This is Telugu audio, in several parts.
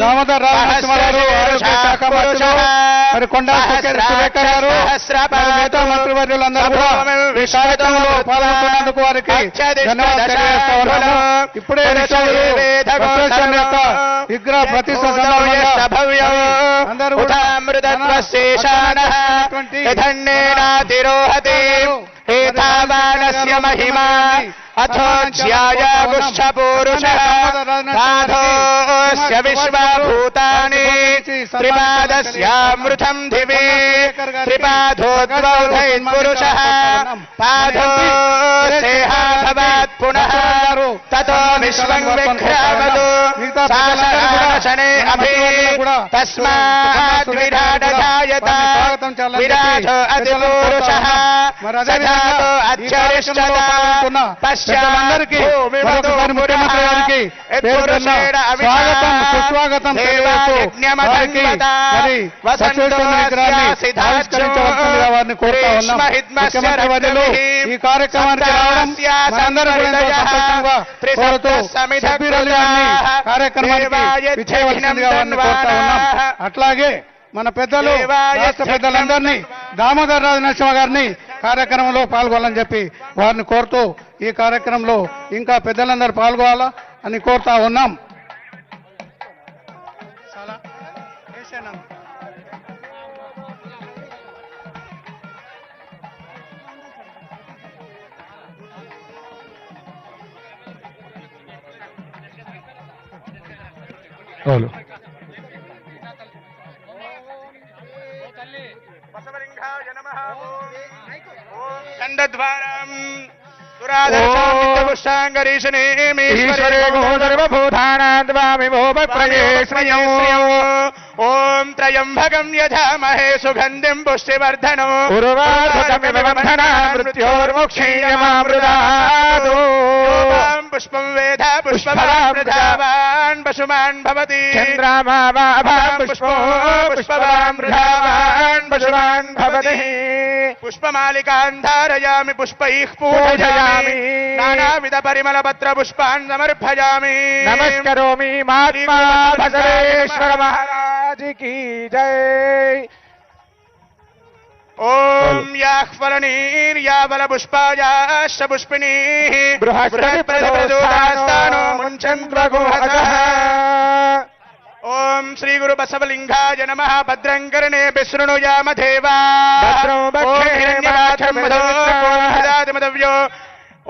దామోదర్ మరి కొండా గారు మిగతా మంత్రివర్యులందరూ ఈ కార్యక్రమంలో పాల్గొంటున్నందుకు వారికి ధన్యవాదాలు తెలియజేస్తా ఉన్నాము ఇప్పుడే విశ్వగురు బసవేశ్వర యొక్క విగ్రహ ప్రతిష్ట అందరూ కూడా ధన్యేనాతిరోహతి ఏతావానస్య एतावानस्य महिमा। अथो ज्यायागुष्ठपूरुषः साधोऽस्य विश्वभूतानि। त्रिपादस्यामृतम् दिवे। त्रिपाधो द्वौधैन्पुरुषः पाधो सेहा भवात् पुनः। ततो विश्वम् विघ्रावतु తస్మాత్ విరాడధాయత విరాజో అతిపూరుష సజాతో అత్యరిష్టత పెద్దలందరికీ మరొకసారి ముఖ్యమంత్రి గారికి పేరు పెన్న స్వాగతం సుస్వాగతం తెలియజేస్తూ వారికి మరి బసవేశ్వరుని విగ్రహాన్ని ఆవిష్కరించవలసిందిగా వారిని కోరుతా ఉన్నాం. ముఖ్యమంత్రి వర్యులు ఈ కార్యక్రమానికి రావడం మనందరూ కూడా ఎంతో సంతోషంగా కోరుతూ సభ్యురాలు గారిని కార్యక్రమానికి విచ్చేయవలసిందిగా వారిని కోరుతా ఉన్నాం. అట్లాగే మన పెద్దలు రాష్ట్ర పెద్దలందరినీ దామోదర్ రాజు నరసింహ గారిని కార్యక్రమంలో పాల్గొనాలని చెప్పి వారిని కోరుతూ ఈ కార్యక్రమంలో ఇంకా పెద్దలందరూ పాల్గొనాలా అని కోరుతా ఉన్నాం. అవును. దండద్వారం ఈశ్వరే ఓం త్రయంభగం యథామహే ओम त्रयंभगम यधामहे सुगंधिम पुष्टिवर्धन मृत्योर्मुक्षीयमामृदादो पुष्पं वेध पुष्पवान् पशुमान् भवति। पुष्पो पुष्पवान् पशुमान् भवति। पुष्पमालिकान् धारयामि पुष्पैः पूजयामि। नानाविध पुष्पान् समर्पयामि। नमस्करोमि मात्मा भगवेश्वर महाराज महाराज की जय ॐ याः फलनीर्या बलपुष्पायाश्च पुष्पिणीः बृहस्पतिप्रदोदास्तानो मुञ्चन्द्रगुहतः ॐ श्रीगुरुबसवलिङ्गाय नमः भद्रङ्करणे विशृणुयाम देवा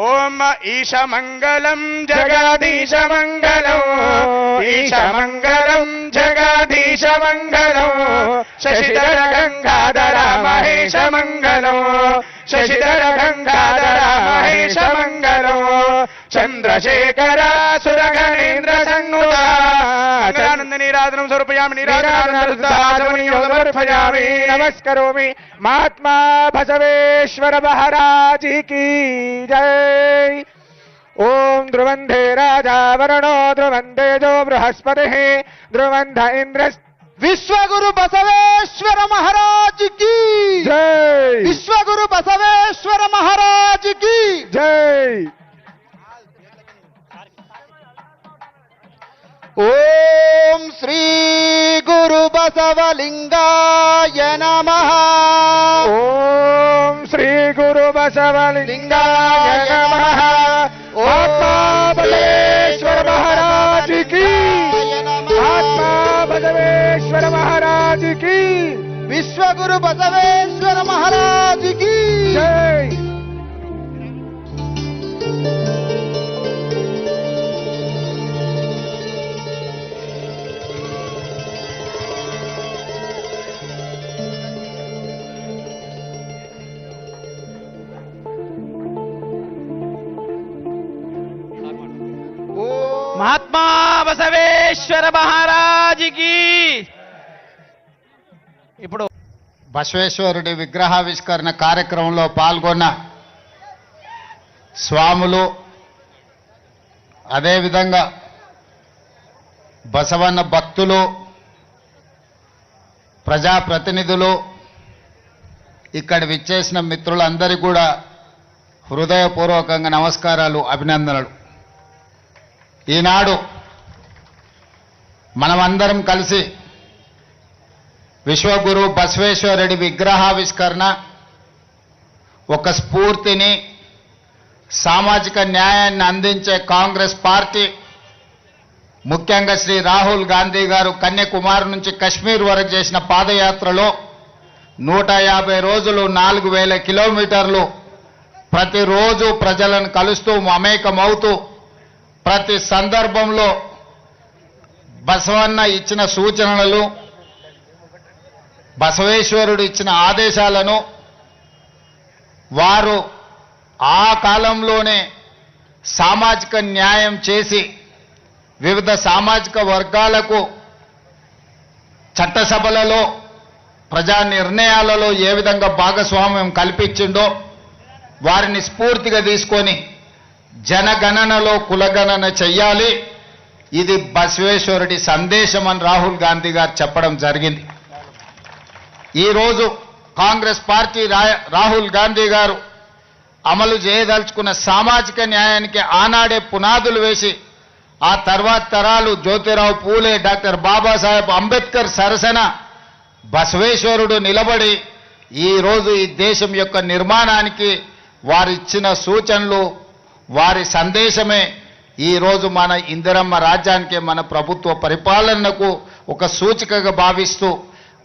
ॐ ईशमङ्गलम् जगादीशमङ्गलम् ईशमङ्गल शशिधर गंगाधर महेश मंगलो शशिधर गंगाधर महेश मङ्गलो चंद्रशेखर सुर गणेन्द्र नीराजनं स्वरूपयामि नीराजनामि महात्मा बसवेश्वर महाराज की जय। ओम ध्रुवंधे राजा वरणो ध्रुवंधे जो बृहस्पति ध्रुवंध इंद्रस्त విశ్వగురు బసవేశ్వర మహారాజ్కి! జై! విశ్వగురు బసవేశ్వర మహారాజ్కి! జై! ఓం శ్రీ గురు బసవలింగాయ నమః! ఓం శ్రీ గురు బసవలింగాయ బసవేశ్వర మహారాజుకి మహాత్మా బసవేశ్వర మహారాజుకి. ఇప్పుడు బసవేశ్వరుడి విగ్రహావిష్కరణ కార్యక్రమంలో పాల్గొన్న స్వాములు అదేవిధంగా బసవన్న భక్తులు ప్రజాప్రతినిధులు ఇక్కడ విచ్చేసిన మిత్రులందరికీ కూడా హృదయపూర్వకంగా నమస్కారాలు అభినందనలు. ఈనాడు మనమందరం కలిసి విశ్వగురు బసవేశ్వరుడి విగ్రహావిష్కరణ ఒక స్ఫూర్తిని సామాజిక న్యాయాన్ని అందించే కాంగ్రెస్ పార్టీ ముఖ్యంగా శ్రీ రాహుల్ గాంధీ గారు కన్యాకుమారి నుంచి కశ్మీర్ వరకు చేసిన పాదయాత్రలో నూట యాభై రోజులు నాలుగు వేల కిలోమీటర్లు ప్రతిరోజు ప్రజలను కలుస్తూ మమేకమవుతూ ప్రతి సందర్భంలో బసవన్న ఇచ్చిన సూచనలు బసవేశ్వరుడు ఇచ్చిన ఆదేశాలను వారు ఆ కాలంలోనే సామాజిక న్యాయం చేసి వివిధ సామాజిక వర్గాలకు చట్టసభలలో ప్రజా నిర్ణయాలలో ఏ విధంగా భాగస్వామ్యం కల్పించిండో వారిని స్ఫూర్తిగా తీసుకొని జనగణనలో కులగణన చెయ్యాలి. ఇది బసవేశ్వరుడి సందేశం అని రాహుల్ గాంధీ గారు చెప్పడం జరిగింది. ఈరోజు కాంగ్రెస్ పార్టీ రా- రాహుల్ గాంధీ గారు అమలు చేయదలుచుకున్న సామాజిక న్యాయానికి ఆనాడే పునాదులు వేసి ఆ తర్వాత తరాలు జ్యోతిరావు పూలే డాక్టర్ బాబాసాహెబ్ అంబేద్కర్ సరసన బసవేశ్వరుడు నిలబడి ఈరోజు ఈ దేశం యొక్క నిర్మాణానికి వారిచ్చిన సూచనలు వారి సందేశమే ఈరోజు మన ఇందిరమ్మ రాజ్యానికి మన ప్రభుత్వ పరిపాలనకు ఒక సూచికగా భావిస్తూ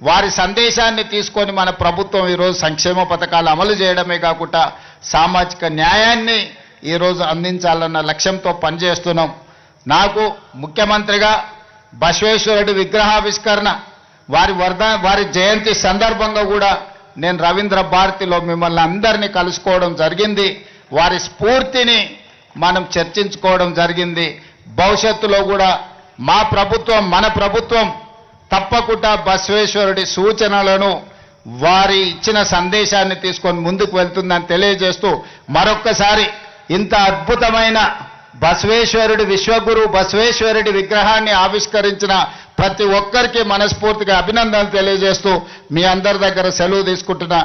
వారి సందేశాన్ని తీసుకొని మన ప్రభుత్వం ఈరోజు సంక్షేమ పథకాలు అమలు చేయడమే కాకుండా సామాజిక న్యాయాన్ని ఈరోజు అందించాలన్న లక్ష్యంతో పనిచేస్తున్నాం. నాకు ముఖ్యమంత్రిగా బసవేశ్వరుడి విగ్రహావిష్కరణ వారి వర్ధ వారి జయంతి సందర్భంగా కూడా నేను రవీంద్ర భారతిలో మిమ్మల్ని అందరినీ కలుసుకోవడం జరిగింది. వారి స్ఫూర్తిని మనం చర్చించుకోవడం జరిగింది. భవిష్యత్తులో కూడా మా ప్రభుత్వం మన ప్రభుత్వం తప్పకుండా బసవేశ్వరుడి సూచనలను వారి ఇచ్చిన సందేశాన్ని తీసుకొని ముందుకు వెళ్తుందని తెలియజేస్తూ మరొక్కసారి ఇంత అద్భుతమైన బసవేశ్వరుడి విశ్వగురు బసవేశ్వరుడి విగ్రహాన్ని ఆవిష్కరించిన ప్రతి ఒక్కరికి మనస్ఫూర్తిగా అభినందనలు తెలియజేస్తూ మీ అందరి దగ్గర సెలవు తీసుకుంటున్నా.